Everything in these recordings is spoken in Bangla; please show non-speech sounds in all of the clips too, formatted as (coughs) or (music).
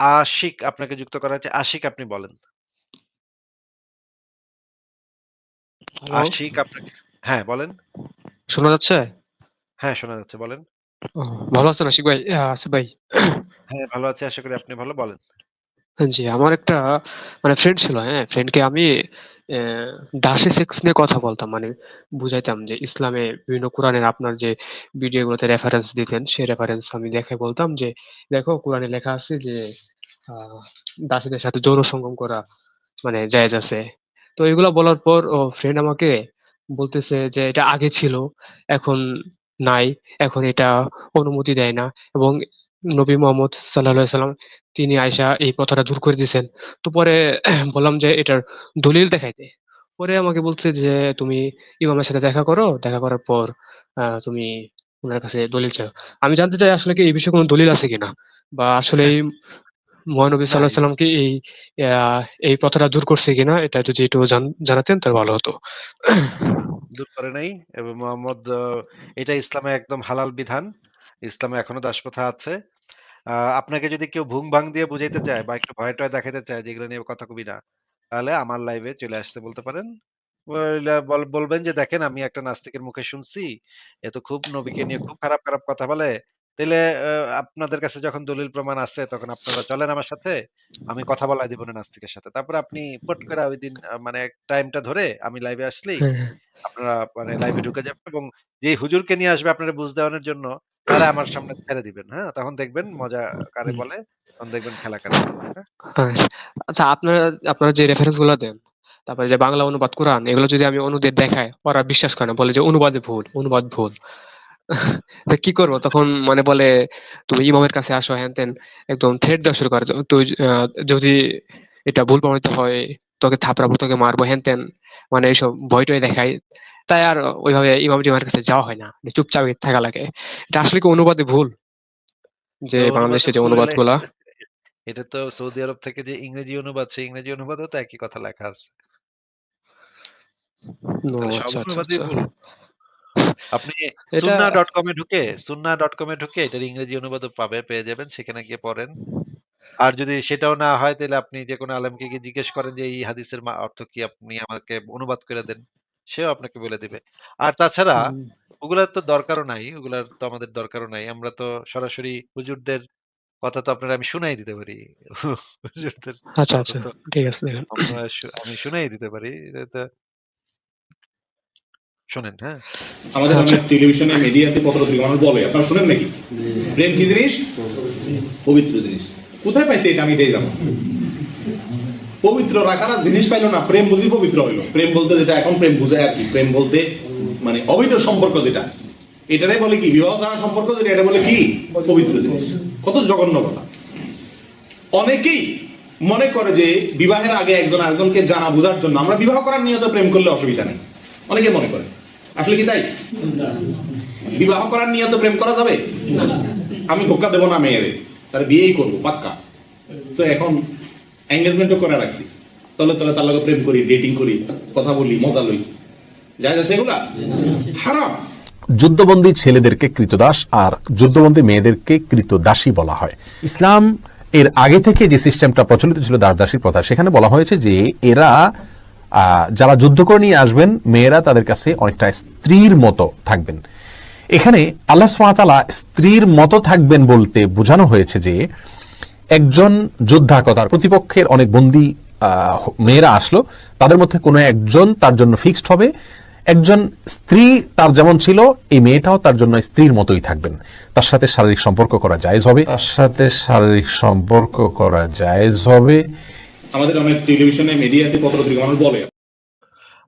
আশিক আপনাকে যুক্ত করা হয়েছে। আশিক আপনি বলেন। হ্যালো? আশিক আপনাকে হ্যাঁ, বলেন। শোনা যাচ্ছে? হ্যাঁ, শোনা যাচ্ছে বলেন। ও ভালো আছেন আশিক ভাই? আ আসিফ ভাই? হ্যাঁ, ভালো আছি। আশা করি আপনি ভালো। বলেন। জি, আমার একটা মানে ফ্রেন্ড ছিল, হ্যাঁ? ফ্রেন্ডকে আমি অ্যা দাসী সেক্স নিয়ে কথা বলতাম। মানে বুঝাইতাম যে ইসলামে বিভিন্ন কোরআনের আপনার যে ভিডিওগুলোতে রেফারেন্স দিতেন, সেই রেফারেন্স আমি দেখায় বলতাম যে, "দেখো কোরআনে লেখা আছে যে দাসীদের সাথে যৌন সঙ্গম করা মানে জায়েজ আছে।" তো এগুলা বলার পর ও ফ্রেন্ড আমাকে বলতেছে যে, "এটা আগে ছিল, এখন নাই। এখন এটা অনুমতি দেয় না এবং নবী মোহাম্মদ সাল্লাল্লাহু আলাইহি ওয়াসাল্লাম তিনি আইসা এই প্রথাটা দূর করে দিছেন।" তো পরে (clears throat) বললাম যে, "এটার দলিল দেখাইতে।" পরে আমাকে বলছে যে, "তুমি ইমামের সাথে দেখা করো। দেখা করার পর তুমি উনার কাছে দলিল চাও।" আমি জানতে চাই আসলে কি এই বিষয়ে কোনো দলিল আছে কিনা? বা আসলেই মহানবী না, সাল্লাল্লাহু আলাইহি এই কি এই এই প্রথাটা দূর করছে কিনা? এটা যদি একটু জানাতেন তাহলে ভালো হতো। দূর করে নাই এবং মোহাম্মদ এটা ইসলামে একদম হালাল বিধান। ইসলামে এখনও দাসপ্রথা আছে। আপনাকে যদি কেউ ভুং-ভাং দিয়ে বুঝাইতে চায় বা একটু ভয়-টয় দেখাতে চায় যেগুলো নিয়ে কথা কবি না, তাহলে আমার লাইভে চলে আসতে বলতে পারেন। বলবেন যে, "দেখেন আমি একটা নাস্তিকের মুখে শুনছি, এ তো খুব নবীকে নিয়ে খুব খারাপ, খারাপ কথা বলে। তাইলে আ আপনাদের কাছে যখন দলিল প্রমাণ আছে তখন আপনারা চলেন আমার সাথে। আমি কথা বলায় দিব না নাস্তিকের সাথে।" তারপরে আপনি পট করে ঐদিন আ মানে টাইমটা ধরে আমি লাইভে আসলেই হ্যাঁ, হ্যাঁ। আপনারা মানে লাইভে ঢুকে যাবেন এবং যেই হুজুরকে নিয়ে আসবে আপনারে বুঝ দেওয়ানোর জন্য, তারে আমার সামনে ছেড়ে দিবেন। হ্যাঁ? তখন দেখবেন মজা কারে বলে, তখন দেখবেন খেলা কারে হ্যাঁ? আচ্ছা, আচ্ছা আপনারা আপনারা যে রেফারেন্সগুলো দেন, তারপরে যে বাংলা অনুবাদ কোরআন এগুলো যদি আমি অন্যদের দেখাই, ওরা বিশ্বাস করে না। বলে যে অনুবাদে ভুল, অনুবাদ ভুল। কি করব? তখন মানে বলে, "তুমি ইমামের কাছে আসো" হ্যান-ত্যান একদম থ্রেট দেওয়া শুরু করে। তুই যদি এটা ভুল প্রমাণিত হয়, তোকে থাপড়াবো, তোকে মারবো হ্যান তেন মানে এইসব ভয়-টয় দেখায়। তাই আর ওইভাবে ইমাম-টিমামের কাছে যাওয়া হয় না। চুপচাপ থাকা লাগে। এটা আসলে কি অনুবাদে ভুল? যে বাংলাদেশে যে অনুবাদগুলা এটা তো সৌদি আরব থেকে যে ইংরেজি অনুবাদ, সেই ইংরেজি অনুবাদেও তো একই কথা লেখা আছে। আপনি (laughs) এটা sunnah.com এ ঢুকে sunnah.com এ ঢুকে এটার ইংরেজি অনুবাদও পাবে পেয়ে যাবেন। সেখানে গিয়ে পড়েন। আর যদি সেটাও না হয় তাইলে আপনি যেকোনো আলেমকে গিয়ে জিজ্ঞেস করেন যে, "এই হাদিসের অর্থ কি? আপনি আমাকে অনুবাদ করে দেন।" সেও আপনাকে বলে দিবে। আর তাছাড়া ওগুলার তো দরকারও নাই। ওগুলার তো আমাদের দরকারও নাই। আমরা তো সরাসরি হুজুরদের কথা তো আপনারে আমি শুনাই দিতে পারি। (laughs) হুজুরদের আচ্ছা, আচ্ছা। ঠিক আছে আমি শুনাই দিতে পারি। শোনেন, হ্যাঁ? আমাদের টেলিভিশনে মিডিয়াতে বলে আপনারা নাকি? প্রেম কি জিনিস? পবিত্র জিনিস। কোথায় পাইছে এটা? আমি এটাই জানো। পবিত্র রাখার জিনিস পাইলো না প্রেম বুঝি পবিত্র হইল। প্রেম বলতে যেটা এখন প্রেম বুঝায় আর কি। প্রেম বলতে মানে অবৈধ সম্পর্ক যেটা। এটারাই বলে কি? বিবাহ ছাড়া সম্পর্ক যেটা এটা বলে কি? পবিত্র জিনিস। কত জঘন্য কথা। অনেকেই মনে করে যে বিবাহের আগে একজন আরেকজনকে জানা বোঝার জন্য আমরা বিবাহ করার নিয়ত প্রেম করলে অসুবিধা নেই। অনেকে মনে করে। আসলে কি তাই? বিবাহ করার নিয়ত প্রেম করা যাবে? আমি ধোকা দেবো না মেয়েরে। তার বিয়েই করব, পাক্কা। তো এখন এঙ্গেজমেন্টও করে রাখছি। তলে তলে তার লগে প্রেম করি ডেটিং করি, কথা বলি, মজা লই। যায় আছে এগুলা হারাম। যুদ্ধবন্দী ছেলেদেরকে কৃতদাস আর যুদ্ধবন্দী মেয়েদেরকে কৃতদাসী বলা হয়। ইসলাম এর আগে থেকে যে সিস্টেমটা প্রচলিত ছিল দাসদাসীর প্রথা, সেখানে বলা হয়েছে যে এরা যারা যুদ্ধ করে নিয়ে আসবেন, মেয়েরা তাদের কাছে অনেকটা স্ত্রীর মতো থাকবেন। এখানে আল্লাহ সুবহানাহু স্ত্রীর মতো থাকবেন বলতে বোঝানো হয়েছে যে, একজন যোদ্ধা কথার প্রতিপক্ষের অনেক বন্দী মেয়েরা আসলো, তাদের মধ্যে কোনো একজন তার জন্য ফিক্সড হবে, একজন স্ত্রী তার যেমন ছিল, এই মেয়েটাও তার জন্য স্ত্রীর মতোই থাকবেন। তার সাথে শারীরিক সম্পর্ক করা জায়েজ হবে। তার সাথে শারীরিক সম্পর্ক করা জায়েজ হবে। আমাদের অনেক টেলিভিশনে মিডিয়াতে পত্র-পত্রিকা মানুষ বলে।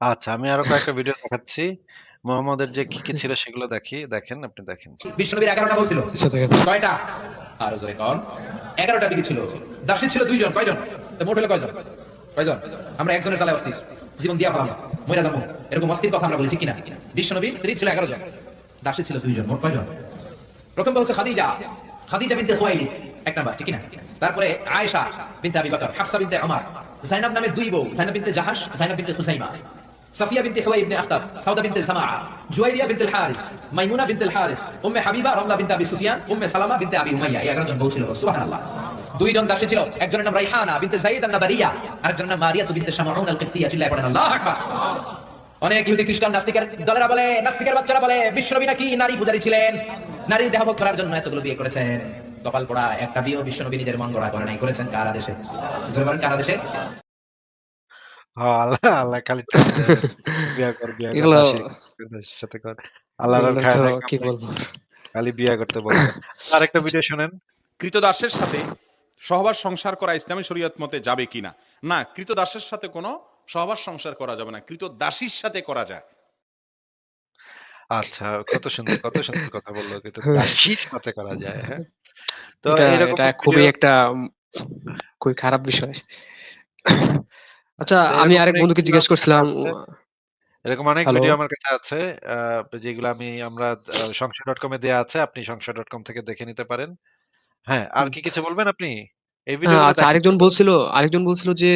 আচ্ছা, আমি আরও কয়েকটা ভিডিও দেখাচ্ছি। মোহাম্মদের যে কি, কি ছিল সেগুলো দেখি। দেখেন, আপনি দেখেন। বিশ্বনবীর এগারোটা বউ ছিল। আচ্ছা কয়টা? আরও জোরে কন। এগারোটা বিবি ছিল। দাসী ছিল দুইজন। কয়জন? তো মোট হলো কয়জন? কয়জন? আমরা একজনের জ্বালায় অস্থির। জীবন দিয়া পালাম। মহিলা জন্ম এরকম অস্থির কথা আমরা বলি ঠিক কিনা? বিশ্বনবী স্ত্রী ছিল এগারো জন। দাসী ছিল দুইজন। মোট কয়জন? প্রথমটা হচ্ছে খাদিজা। খাদিজা বিনতে খুয়াইলিদ এক নাম্বার, ঠিক কিনা? তারপরে আয়েশা বিনতে আবি বকর, হাফসা বিনতে ওমর জাইনাব নামে দুই বউ, জাইনাব বিনতে জাহাশ, জাইনাব বিনতে খুসাইমা, সাফিয়া বিনতে হুয়াই ইবনে আখতাব, সাউদা বিনতে জামাআ জুয়াইরিয়া বিনতে হারিস, মাইমুনা বিনতে হারিস, উম্মে হাবিবা, রামলা বিনতে আবি সুফিয়ান, উম্মে সালামা বিনতে আবি উমাইয়া, এই 11 জন বউ ছিল সুবহানাল্লাহ। দুইজন দাসী ছিল, একজনের নাম রাইহানা বিনতে যায়েদ আন-নাবারিয়া আরেকজনের নাম মারিয়া বিনতে শামাউন আল-কিবতিয়া চিল্লায় পড়েন, আল্লাহু আকবার। অনেক ইহুদি খ্রিস্টান নাস্তিকের দলেরা বলে, নাস্তিকের বাচ্চারা বলে, বিশ্বনবী নাকি নারী পূজারী ছিলেন? নারীর দেহভোগ করার জন্য এতগুলো বিয়ে করেছেন। কপাল পড়া একটা বিয়ে বিশ্বনবী নিজের মন গড়া করে নাই করেছেন কারা দেশে? কারা দেশে? হ্যাঁ, আল্লাহ আল্লাহ খালি বিয়া কর বিয়া কর এগুলো দাসীর দাসীর সাথে কর আল্লাহর আর এগুলো খায় তো নাই, কি বলব? খালি বিয়া করতে বলছে আরেকটা ভিডিও শুনেন। কৃতদাসের সাথে সহবাস সংসার করা ইসলামী শরীয়ত মতে যাবে কিনা? না কৃতদাসের সাথে কোনো সহবাস সংসার করা যাবে না কৃতদাসীর সাথে করা যায়। আচ্ছা কত সুন্দর কত সুন্দর কথা বলল কিন্তু হুম। দাসীর সাথে করা যায় হ্যাঁ? তো এটা এরকম এটা খুবই ভিডিও একটা উম, খুবই খারাপ বিষয়। আচ্ছা তো আমি এরকম আরেক অনেক বন্ধুকে ভিডিও জিজ্ঞেস আমার কাছে করছিলাম আছে। এরকম অনেক হ্যালো। ভিডিও আমার কাছে আছে যেগুলো আমি আমরা সংশয় ডট কমে দেওয়া আছে আপনি সংশয় ডট কম থেকে দেখে নিতে পারেন। হ্যাঁ আর কি কিছু বলবেন আপনি? এই হ্যাঁ, ভিডিওগুলো আচ্ছা দেখেন আরেকজন বলছিল আরেকজন বলছিল যে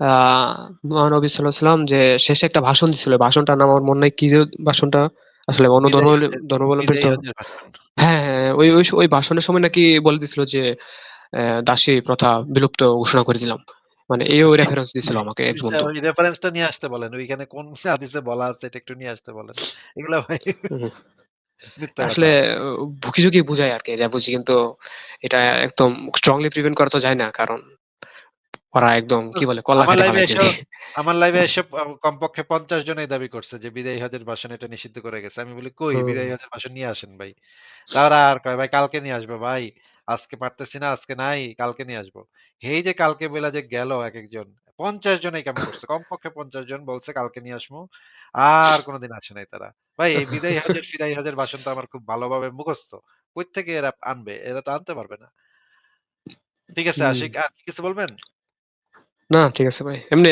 আহ মহানবী সাল্লাল্লাহু সাল্লাম যে শেষে একটা ভাষণ দিছিল ভাষণটার নাম আমার মনে নাই কি যে ভাষণটা? আসলে অন্য ধর্ম ধর্মাবলম্বী তো হ্যাঁ হ্যাঁ ওই ওই ওই ভাষণের সময় নাকি বলে দিছিল যে দাসী প্রথা বিলুপ্ত ঘোষণা করে দিলাম। মানে এই ওই রেফারেন্স দিছিল আমাকে এক বন্ধু। ওই রেফারেন্সটা নিয়ে আসতে বলেন। ওইখানে কোন হাদিসে বলা আছে এটা একটু নিয়ে আসতে বলেন। এগুলা ভাই আসলে ভুকি ঝুঁকি বুঝায় আর কি যা বুঝি। কিন্তু এটা একদম স্ট্রংলি প্রিভেন্ট করা তো যায় না কারণ ওরা একদম কি বলে কল্লা আমার লাইভে এসে আমার লাইভে এসে কমপক্ষে পঞ্চাশ জনই দাবি করছে যে বিদায়ী হজের ভাষণ এটা নিষিদ্ধ করে গেছে। আমি বলি কই। বিদায়ী হজের ভাষণ নিয়ে আসেন ভাই? তারা আর কয় ভাই কালকে নিয়ে আসবে ভাই আজকে পারতেছি না আজকে নাই কালকে নিয়ে আসব। এই যে কালকে বেলা যে গেল এক একজন পঞ্চাশ জনই কেমন করছে? কমপক্ষে পঞ্চাশ জন বলছে কালকে নিয়ে আসব। আর কোনোদিন আসে নাই তারা। ভাই এই বিদায়ী হজের ফিদায়ী হজের ভাষণ তো আমার খুব ভালোভাবে মুখস্থ। কই থেকে এরা আনবে? এরা তো আনতে পারবে না। ঠিক আছে আশিক আর কি কিছু বলবেন? না ঠিক আছে ভাই। এমনি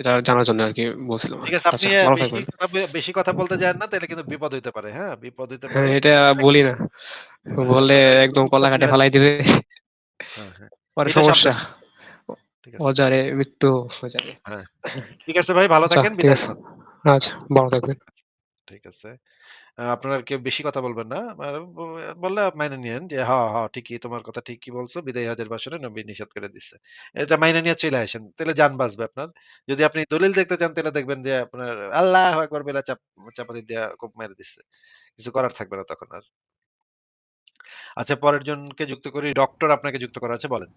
এটা জানার জন্য আর কি বলছিলাম। ঠিক আছে আপনি আচ্ছা ভালো বেশি কথা বেশি কথা বলতে যান না তাহলে কিন্তু বিপদ হইতে পারে হ্যাঁ? বিপদ হইতে হ্যাঁ পারে এটা বলি না। বললে একদম কল্লা কাটে ফেলাই দিবে। হ্যাঁ, হ্যাঁ, পরে সমস্যা। অজারে মৃত্যু হয়ে যাবে। ঠিক আছে ভাই ভালো আচ্ছা থাকেন বিদায় আচ্ছা ভালো থাকবেন। ঠিক আছে। আপনারা কেউ বেশি কথা বলবেন না। আর বললে মাইনে নিয়েন যে হ্যাঁ হ্যাঁ ঠিকই তোমার কথা ঠিকই বলছো। বিদায় হাজার বাসনে নবী নিষেধ করে দিচ্ছে এটা মাইনে নিয়ে চলে আসেন। তাহলে যান বাঁচবে আপনার। যদি আপনি দলিল দেখতে চান তাহলে দেখবেন যে আপনার আল্লাহ একবার বেলা চাপ চাপাতি দিয়া কোপ মেরে দিচ্ছে কিছু করার থাকবে না তখন আর। আচ্ছা পরের জনকে যুক্ত করি। ডক্টর আপনাকে যুক্ত করা আছে বলেন।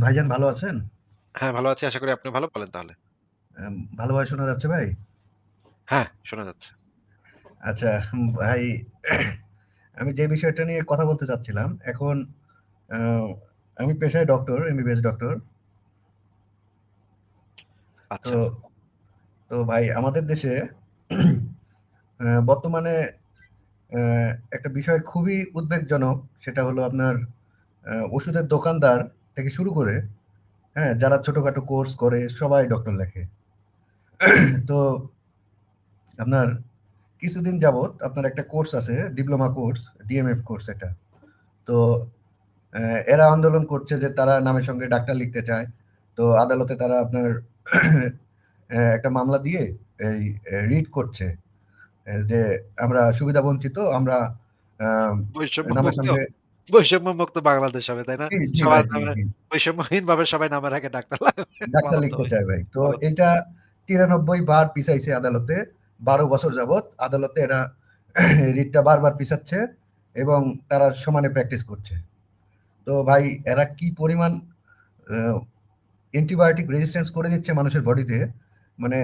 ভাইজান ভালো আছেন? হ্যাঁ ভালো আছি। আশা করি আপনি ভালো। বলেন তাহলে। উম, ভালোভাবে শোনা যাচ্ছে ভাই? হ্যাঁ শোনা যাচ্ছে। আচ্ছা ভাই আমি যে বিষয়টা নিয়ে কথা বলতে চাচ্ছিলাম এখন আমি পেশায় ডক্টর এমবিবিএস ডক্টর আচ্ছা। তো তো ভাই আমাদের দেশে বর্তমানে একটা বিষয় খুবই উদ্বেগজনক সেটা হলো আপনার ওষুধের দোকানদার থেকে শুরু করে হ্যাঁ যারা ছোটখাটো কোর্স করে সবাই ডক্টর লেখে। তো আপনার কিছুদিন যাবত আপনার একটা কোর্স আছে ডিপ্লোমা কোর্স ডিএমএফ কোর্স এটা। তো এরা আন্দোলন করছে যে তারা নামের সঙ্গে ডাক্তার লিখতে চায়। তো আদালতে তারা আপনার (coughs) একটা মামলা দিয়ে এই রিড করছে যে আমরা সুবিধা বঞ্চিত আমরা নামের মুক্ত। সঙ্গে বৈষম্য মুক্ত বাংলাদেশ হবে তাই না? সবার নামে বৈষম্যহীন ভাবে সবাই নামের আগে ডাক্তার ডাক্তার লিখতে। চায় ভাই। তো। এটা তিরানব্বই বার পিছাইছে আদালতে। বারো বছর যাবত আদালতে এরা (clears throat) রিটটা বারবার পিছাচ্ছে এবং তারা সমানে প্র্যাকটিস করছে। তো ভাই এরা কি পরিমাণ অ্যান্টিবায়োটিক রেজিস্ট্যান্স করে দিচ্ছে মানুষের বডিতে? মানে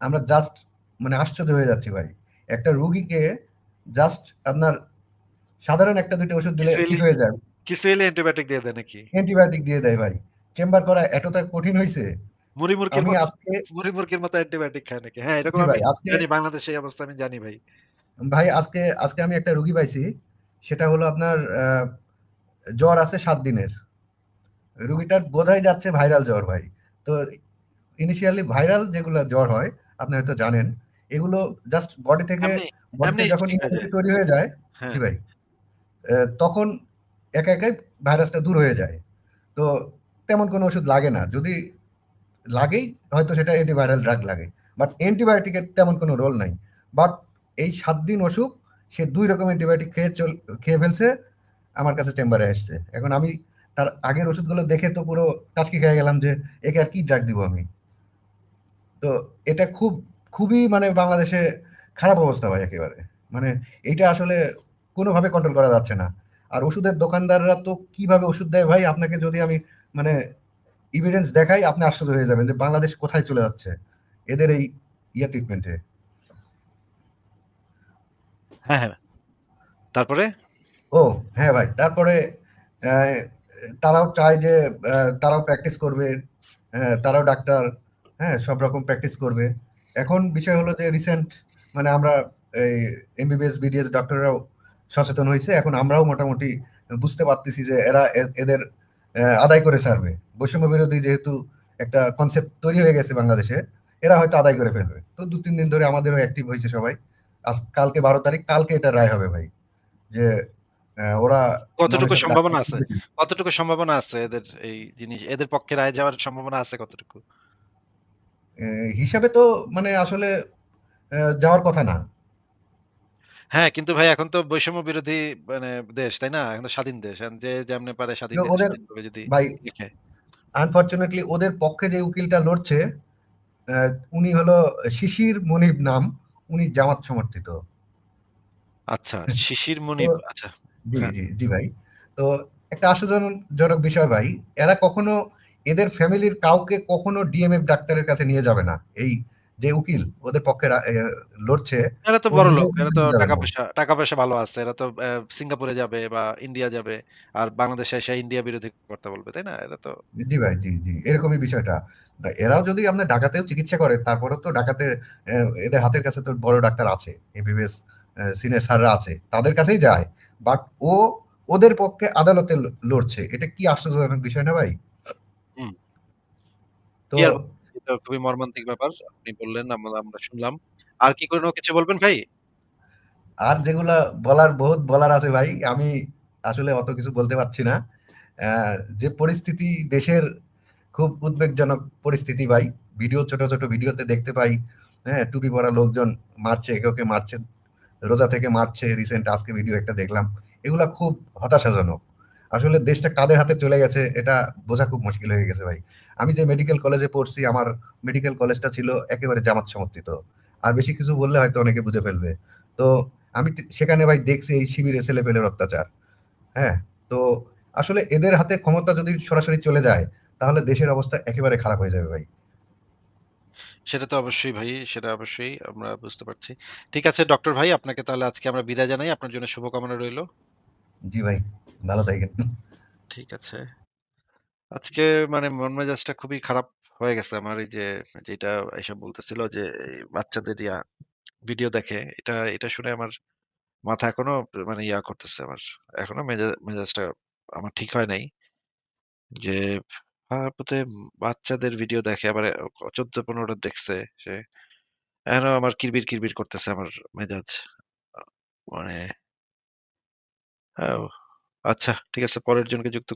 আমরা জাস্ট মানে আশ্চর্য হয়ে যাচ্ছি ভাই। একটা রুগীকে জাস্ট আপনার সাধারণ একটা দুটো ওষুধ দিলে ঠিক হয়ে যায়। কিছু এলে অ্যান্টিবায়োটিক দিয়ে দেয় নাকি? অ্যান্টিবায়োটিক দিয়ে দেয় ভাই। চেম্বার করা এতটা কঠিন হয়েছে আমি মতো আজকে মুড়ি মতো অ্যান্টিবায়োটিক খায় নাকি? হ্যাঁ এরকম আমি জানি বাংলাদেশে এই অবস্থা আমি জানি ভাই। ভাই আজকে আজকে আমি একটা রুগী পাইছি সেটা হলো আপনার জ্বর আছে সাত দিনের। রুগীটার বোঝাই যাচ্ছে ভাইরাল জ্বর ভাই। তো ইনিশিয়ালি ভাইরাল যেগুলো জ্বর হয় আপনি হয়তো জানেন এগুলো জাস্ট বডি থেকে যখন। তৈরি হয়ে যায় হ্যাঁ। জি ভাই তখন একা একাই ভাইরাসটা দূর হয়ে যায়। তো তেমন কোনো ওষুধ লাগে না। যদি লাগেই, হয়তো সেটা অ্যান্টিভাইরাল ড্রাগ লাগে। বাট অ্যান্টিবায়োটিকের তেমন কোনো রোল নাই। বাট এই সাত দিন অসুখ, সে দুই রকম অ্যান্টিবায়োটিক খেয়ে চল, খেয়ে ফেলছে, আমার কাছে চেম্বারে আসছে। এখন আমি তার আগের ওষুধগুলো দেখে তো পুরো টাচকি খেয়ে গেলাম যে, একে আর কি ড্রাগ দিব আমি? তো এটা খুব, খুবই মানে বাংলাদেশে খারাপ অবস্থা ভাই একেবারে। মানে এটা আসলে কোনোভাবে কন্ট্রোল করা যাচ্ছে না। আর ওষুধের দোকানদাররা তো কীভাবে ওষুধ দেয় ভাই? আপনাকে যদি আমি মানে ইভিডেন্স দেখাই আপনি আশ্চর্য হয়ে যাবেন যে বাংলাদেশ কোথায় চলে যাচ্ছে এদের এই ইয়ে ট্রিটমেন্টে হ্যাঁ, হ্যাঁ। তারপরে? ও হ্যাঁ ভাই তারপরে তারাও চায় যে তারাও প্র্যাকটিস করবে হ্যাঁ তারাও ডাক্তার হ্যাঁ সব রকম প্র্যাকটিস করবে এখন বিষয় হলো যে রিসেন্ট মানে আমরা এই এমবিবিএস বিডিএস ডক্টররাও সচেতন হয়েছে এখন আমরাও মোটামুটি বুঝতে পারতেছি যে এরা এদের আদায় করে ছাড়বে। বৈষম্য বিরোধী যেহেতু একটা কনসেপ্ট তৈরি হয়ে গেছে বাংলাদেশে এরা হয়তো আদায় করে ফেলবে। তো দু তিন দিন ধরে আমাদেরও অ্যাক্টিভ হয়েছে সবাই। আজ কালকে বারো তারিখ কালকে এটা রায় হবে ভাই। যে ওরা কতটুকু সম্ভাবনা আছে? কতটুকু সম্ভাবনা আছে এদের এই জিনিস? এদের পক্ষে রায় যাওয়ার সম্ভাবনা আছে কতটুকু? হিসাবে তো মানে আসলে যাওয়ার কথা না। হ্যাঁ, কিন্তু ভাই এখন তো বৈষম্য বিরোধী মানে দেশ, তাই না? এখন তো স্বাধীন দেশ। এখন যে যেমনে পারে স্বাধীন ওদের স্বাধীনভাবে যদি ভাই লিখে। আনফরচুনেটলি ওদের পক্ষে যে উকিলটা লড়ছে উনি হলো শিশির মনিব নাম উনি জামাত সমর্থিত আচ্ছা, (laughs) শিশির মুনিব। আচ্ছা। জি হ্যাঁ। জি জি ভাই তো একটা আশ্চর্যজনক বিষয় ভাই এরা কখনো এদের ফ্যামিলির কাউকে কখনো ডিএমএফ ডাক্তারের কাছে নিয়ে যাবে না এই যে উকিল ওদের পক্ষে লড়ছে এরা তো বড় লোক। এরা তো টাকা পয়সা টাকা পয়সা ভালো আছে। এরা তো সিঙ্গাপুরে যাবে বা ইন্ডিয়া যাবে। আর বাংলাদেশে এসে ইন্ডিয়া বিরোধী কথা বলবে, তাই না? এরা তো জি ভাই জি জি এরকমই বিষয়টা এরাও যদি আপনার ঢাকাতেও চিকিৎসা করে তারপরেও তো ঢাকাতে এদের হাতের কাছে তো বড় ডাক্তার আছে এমবিবিএস সিনিয়র স্যাররা আছে তাদের কাছেই যায় বাট ও ওদের পক্ষে আদালতে লড়ছে এটা কি আশ্চর্যজনক বিষয় না ভাই হুম। তো এটা খুবই মর্মান্তিক ব্যাপার। আপনি বললেন আমরা আমরা শুনলাম। আর কি কোনো কিছু বলবেন ভাই? আর যেগুলা বলার, বহুত বলার আছে ভাই, আমি আসলে অত কিছু বলতে পারছি না যে পরিস্থিতি দেশের খুব উদ্বেগজনক পরিস্থিতি ভাই, ভিডিও, ছোট ছোট ভিডিওতে দেখতে পাই হ্যাঁ টুপি পরা লোকজন মারছে, একে ওকে মারছে, রোজা থেকে মারছে রিসেন্ট আজকে ভিডিও একটা দেখলাম এগুলা খুব হতাশাজনক আসলে দেশটা কাদের হাতে চলে গেছে এটা বোঝা খুব মুশকিল হয়ে গেছে ভাই আমি যে মেডিকেল কলেজে পড়ছি আমার মেডিকেল কলেজটা ছিল একেবারে জামাত সমর্থিত আর বেশি কিছু বললে হয়তো অনেকে বুঝে ফেলবে তো আমি সেখানে ভাই দেখছি এই শিবিরে ছেলে পেলের অত্যাচার হ্যাঁ তো আসলে এদের হাতে ক্ষমতা যদি সরাসরি চলে যায় তাহলে দেশের অবস্থা একেবারে খারাপ হয়ে যাবে ভাই সেটা তো অবশ্যই ভাই, সেটা অবশ্যই আমরা বুঝতে পারছি। ঠিক আছে ডক্টর ভাই আপনাকে তাহলে আজকে আমরা বিদায় জানাই। আপনার জন্য শুভকামনা রইল। জি ভাই ভালো থাকেন ঠিক আছে। আজকে মানে মন মেজাজটা খুবই খারাপ হয়ে গেছে আমার এই যে যেটা এসব বলতেছিল যে বাচ্চাদের ইয়া ভিডিও দেখে এটা এটা শুনে আমার মাথা এখনও মানে ইয়া করতেছে আমার। এখনও মেজা মেজাজটা আমার ঠিক হয় নাই। যে তারপরে বাচ্চাদের ভিডিও দেখে আবার চোদ্দ পনেরোটা দেখছে সে। এখনও আমার কিরবির, কিরবির করতেছে আমার মেজাজ। মানে আও আচ্ছা ঠিক আছে পরের জনকে যুক্ত